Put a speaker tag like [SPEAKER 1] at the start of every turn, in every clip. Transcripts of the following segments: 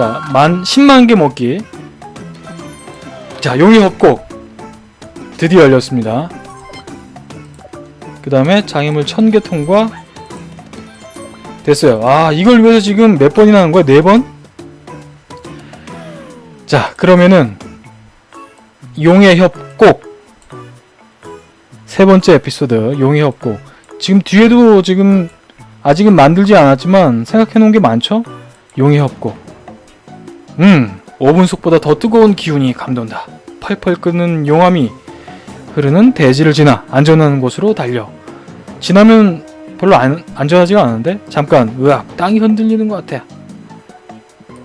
[SPEAKER 1] 자, 만 10만 개 먹기. 자, 용의 협곡 드디어 열렸습니다. 그 다음에 장애물 1000개 통과 됐어요. 아, 이걸 위해서 지금 몇 번이나 하는 거야? 네 번? 자, 그러면은 용의 협곡 세 번째 에피소드 용의 협곡 지금 뒤에도 지금 아직은 만들지 않았지만 생각해 놓은 게 많죠? 용의 협곡 음 5분 속보다 더 뜨거운 기운이 감돈다. 펄펄 끓는 용암이 흐르는 대지를 지나 안전한 곳으로 달려. 지나면 별로 안, 안전하지가 않은데? 잠깐 으악 땅이 흔들리는 것 같아.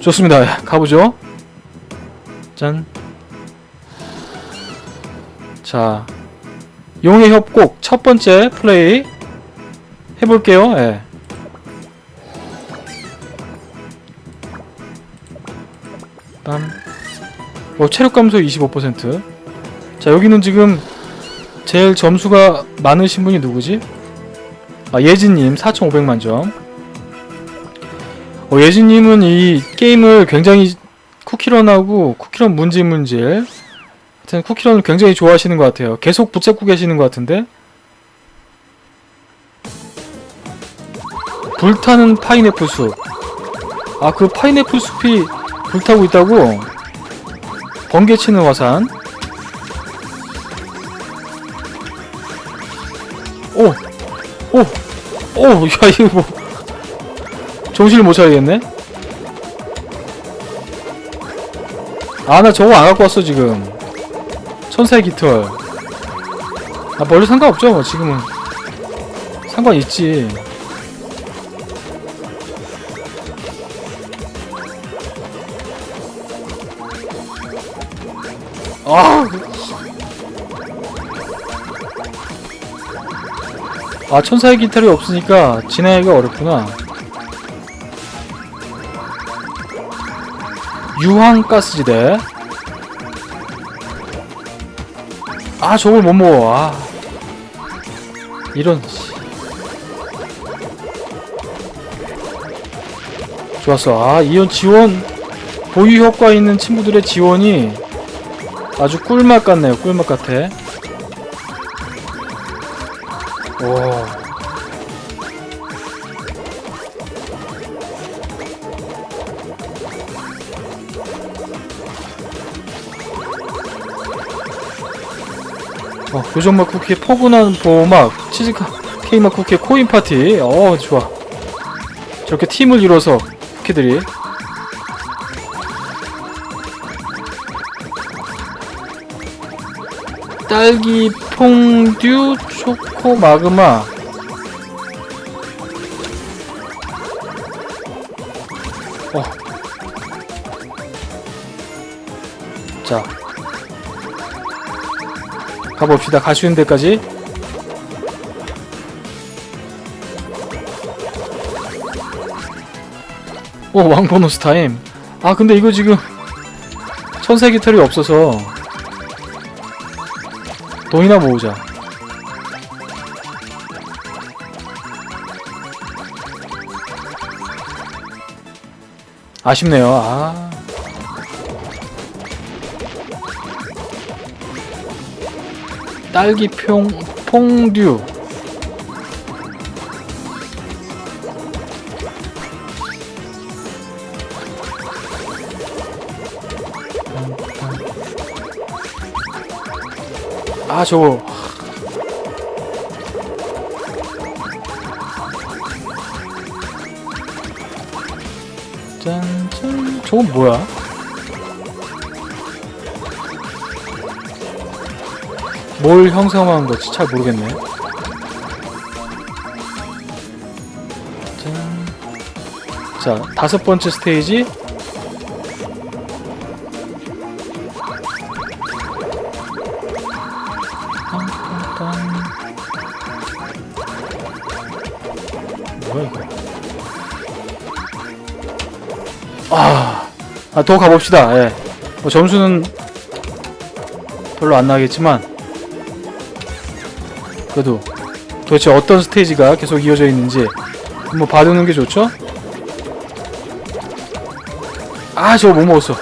[SPEAKER 1] 좋습니다. 가보죠. 짠. 자, 용의 협곡 첫 번째 플레이 해볼게요. 예. 빰. 어, 체력 감소 25%. 자, 여기는 지금 제일 점수가 많으신 분이 누구지? 아, 예진님 4,500만 점. 어, 예진님은 이 게임을 굉장히 쿠키런하고 쿠키런 문질문질 하여튼 쿠키런을 굉장히 좋아하시는 것 같아요. 계속 붙잡고 계시는 것 같은데. 불타는 파인애플 숲. 아, 그 파인애플 숲이 불타고 있다고? 번개치는 화산. 오! 오! 오! 야, 이거 뭐. 정신을 못 차리겠네? 아, 나 저거 안 갖고 왔어, 지금. 천사의 깃털. 아, 멀리 상관없죠, 뭐, 지금은. 상관 있지. 아! 아, 천사의 깃털이 없으니까 지나기가 어렵구나. 유황가스지대. 아 저걸 못 먹어 아 이런 씨. 좋았어 아 이런 지원 보유 효과 있는 친구들의 지원이 아주 꿀맛 같네요 꿀맛 같아 오 어, 교정맛 쿠키의 포근한 보호막, 치즈카 케이크 쿠키의 코인 파티. 어, 좋아. 저렇게 팀을 이뤄서 쿠키들이 딸기 퐁듀 초코 마그마. 어. 자, 가봅시다. 있는 데까지. 오, 왕보너스 타임. 아, 근데 이거 지금 천사 깃털이 없어서 돈이나 모으자. 아쉽네요. 아. 딸기 퐁 퐁듀 아 저거 짠짠 저건 뭐야? 뭘 형성한 거지 잘 모르겠네. 짠. 자 다섯 번째 스테이지. 아, 아, 더 가봅시다. 예. 뭐 점수는 별로 안 나겠지만 그래도 도대체 어떤 스테이지가 계속 이어져 있는지 한번 봐두는 게 좋죠? 아 저거 못 먹었어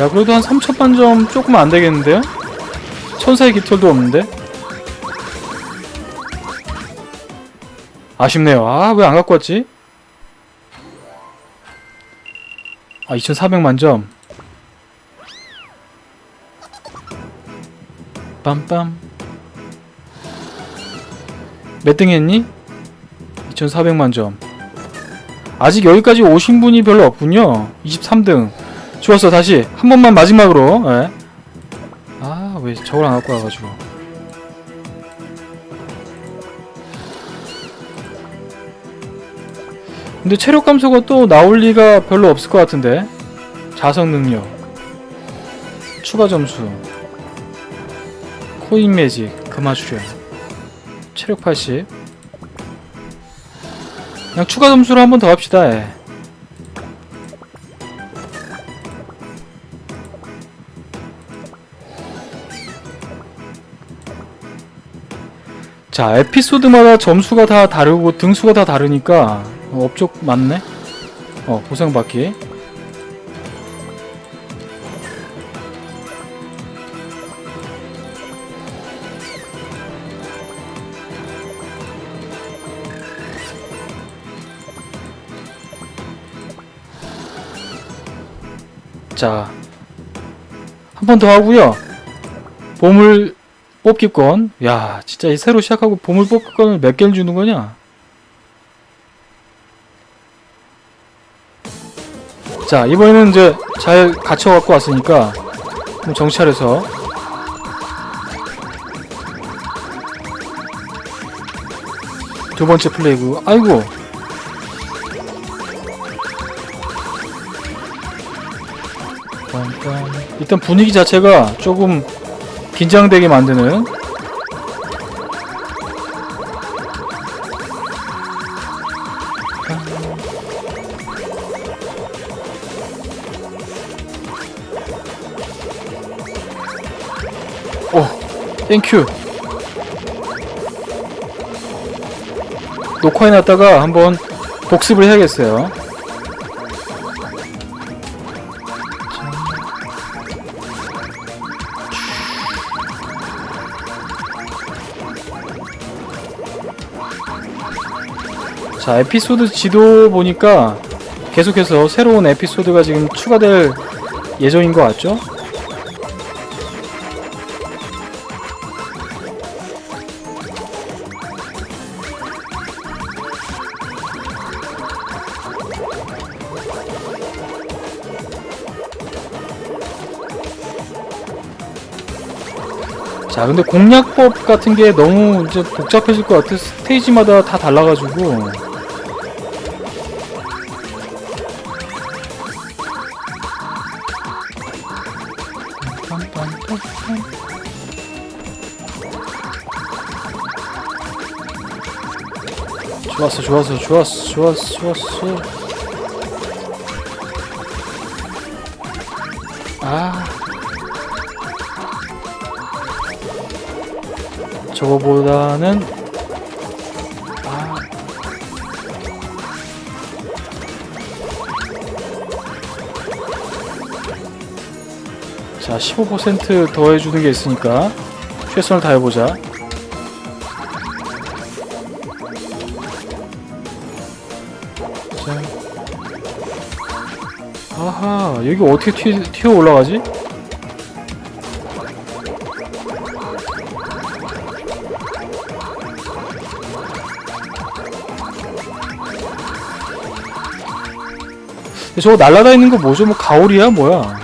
[SPEAKER 1] 야 그래도 한 3천만 점 조금 안 되겠는데요? 천사의 깃털도 없는데? 아쉽네요. 아, 왜 안 갖고 왔지? 아, 2,400만 점. 빰빰. 몇 등 했니? 2,400만 점. 아직 여기까지 오신 분이 별로 없군요. 23등. 좋았어, 다시. 한 번만 마지막으로. 예. 아, 왜 저걸 안 갖고 와가지고. 근데 체력 감소가 또 나올 리가 별로 없을 것 같은데. 자석 능력. 추가 점수. 코인 매직. 금화 출연. 체력 80. 그냥 추가 점수로 한 번 더 합시다. 예. 자, 에피소드마다 점수가 다 다르고 등수가 다 다르니까 어, 업적 맞네? 어, 보상받기. 자, 한 번 더 하고요. 보물 뽑기권. 야, 진짜 이 새로 시작하고 보물 뽑기권을 몇 개를 주는 거냐? 자, 이번에는 이제 잘 갖춰 갖고 왔으니까 좀 정찰해서 두 번째 플레이구. 아이고. 일단 분위기 자체가 조금 긴장되게 만드는. 오 땡큐. 녹화해놨다가 한번 복습을 해야겠어요 자 에피소드 지도 보니까 계속해서 새로운 에피소드가 지금 추가될 예정인 것 같죠? 자 근데 공략법 같은 게 너무 이제 복잡해질 것 같아 스테이지마다 다 달라가지고 좋았어 좋았어 좋았어 좋았어 좋았어 아 저거보다는 아 자, 15% 더해주는 게 있으니까 최선을 다해보자. 자. 아하, 여기 어떻게 튀, 튀어 올라가지? 저거 날라다니는 거 뭐죠? 뭐 가오리야? 뭐야?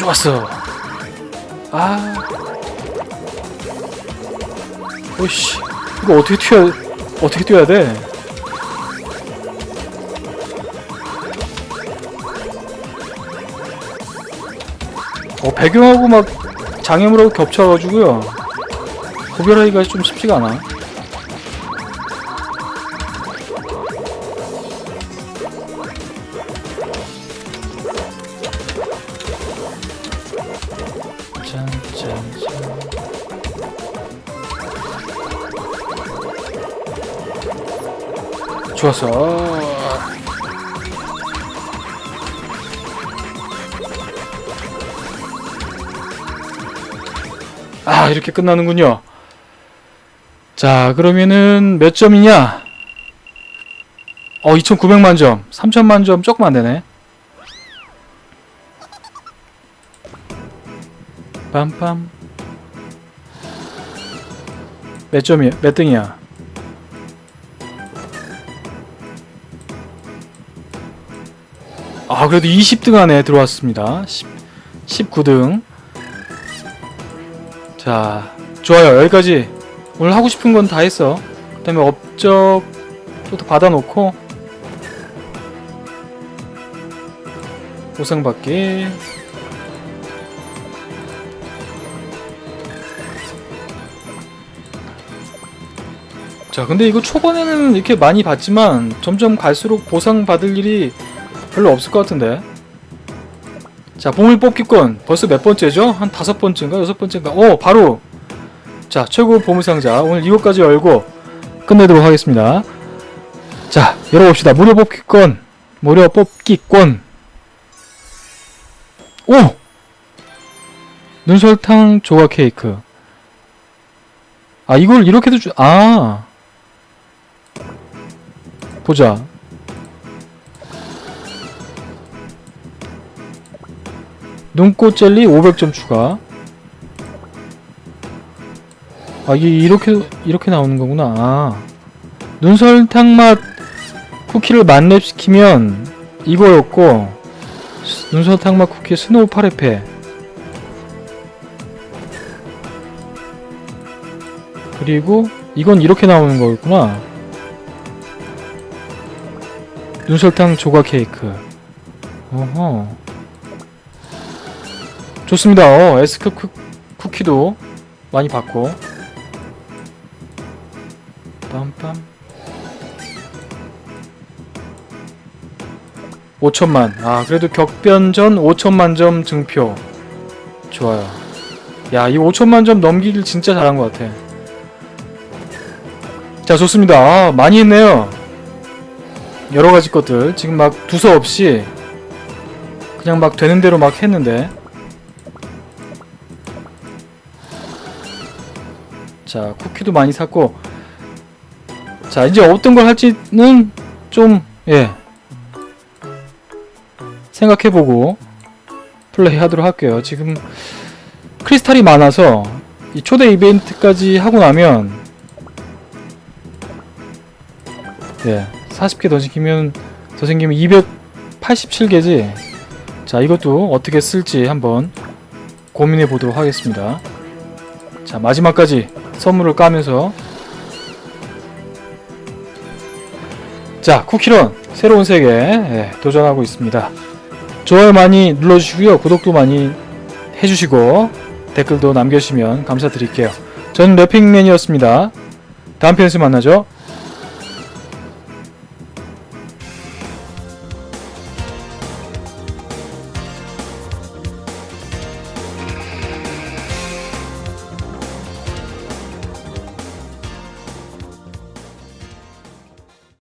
[SPEAKER 1] 좋았어. 아. 오씨 이거 어떻게 튀어 어떻게 뛰어야 돼? 어 배경하고 막 장애물하고 겹쳐가지고요 구별하기가 좀 쉽지가 않아. 좋았어. 아, 이렇게 끝나는군요. 자, 그러면은 몇 점이냐? 어, 2,900만 점. 3,000만 점 조금 안 되네. 빰빰. 몇 점이야? 몇 등이야? 아, 그래도 20등 안에 들어왔습니다. 10, 19등. 자, 좋아요. 여기까지. 오늘 하고 싶은 건 다 했어. 그 다음에 업적도 다 받아놓고. 보상받기. 자, 근데 이거 초반에는 이렇게 많이 받지만 점점 갈수록 보상 받을 일이 별로 없을 것 같은데. 자, 보물 뽑기권 벌써 몇 번째죠? 한 다섯 번째인가 여섯 번째인가? 오, 바로 자 최고 보물 상자 오늘 이것까지 열고 끝내도록 하겠습니다. 자, 열어봅시다. 무료 뽑기권, 무료 뽑기권. 오, 눈설탕 조각 케이크. 아, 이걸 이렇게도 주, 아. 보자. 눈꽃 젤리 500점 추가. 아, 이게 이렇게, 이렇게 나오는 거구나. 아. 눈설탕 맛 쿠키를 만렙시키면 이거였고, 눈설탕 맛 쿠키 스노우 파레페. 그리고 이건 이렇게 나오는 거였구나. 눈설탕 조각 케이크. 어허. 좋습니다. 어, S급 쿠, 쿠키도 많이 받고. 빰빰. 5천만. 아, 그래도 격변전 5천만 점 증표. 좋아요. 야, 이 5천만 점 넘기길 진짜 잘한 것 같아. 자, 좋습니다. 아, 많이 했네요. 여러 가지 것들. 지금 막 두서 없이 그냥 막 되는 대로 막 했는데. 자, 쿠키도 많이 샀고. 자, 이제 어떤 걸 할지는 좀, 예. 생각해보고 플레이 하도록 할게요. 지금 크리스탈이 많아서 이 초대 이벤트까지 하고 나면 예, 40개 더 생기면 더 생기면 287개지. 자, 이것도 어떻게 쓸지 한번 고민해 보도록 하겠습니다. 자, 마지막까지 선물을 까면서 자, 쿠키런 새로운 세계 예, 도전하고 있습니다. 좋아요 많이 눌러주시고요. 구독도 많이 해주시고 댓글도 남겨주시면 감사드릴게요. 저는 래핑맨이었습니다. 다음 편에서 만나죠.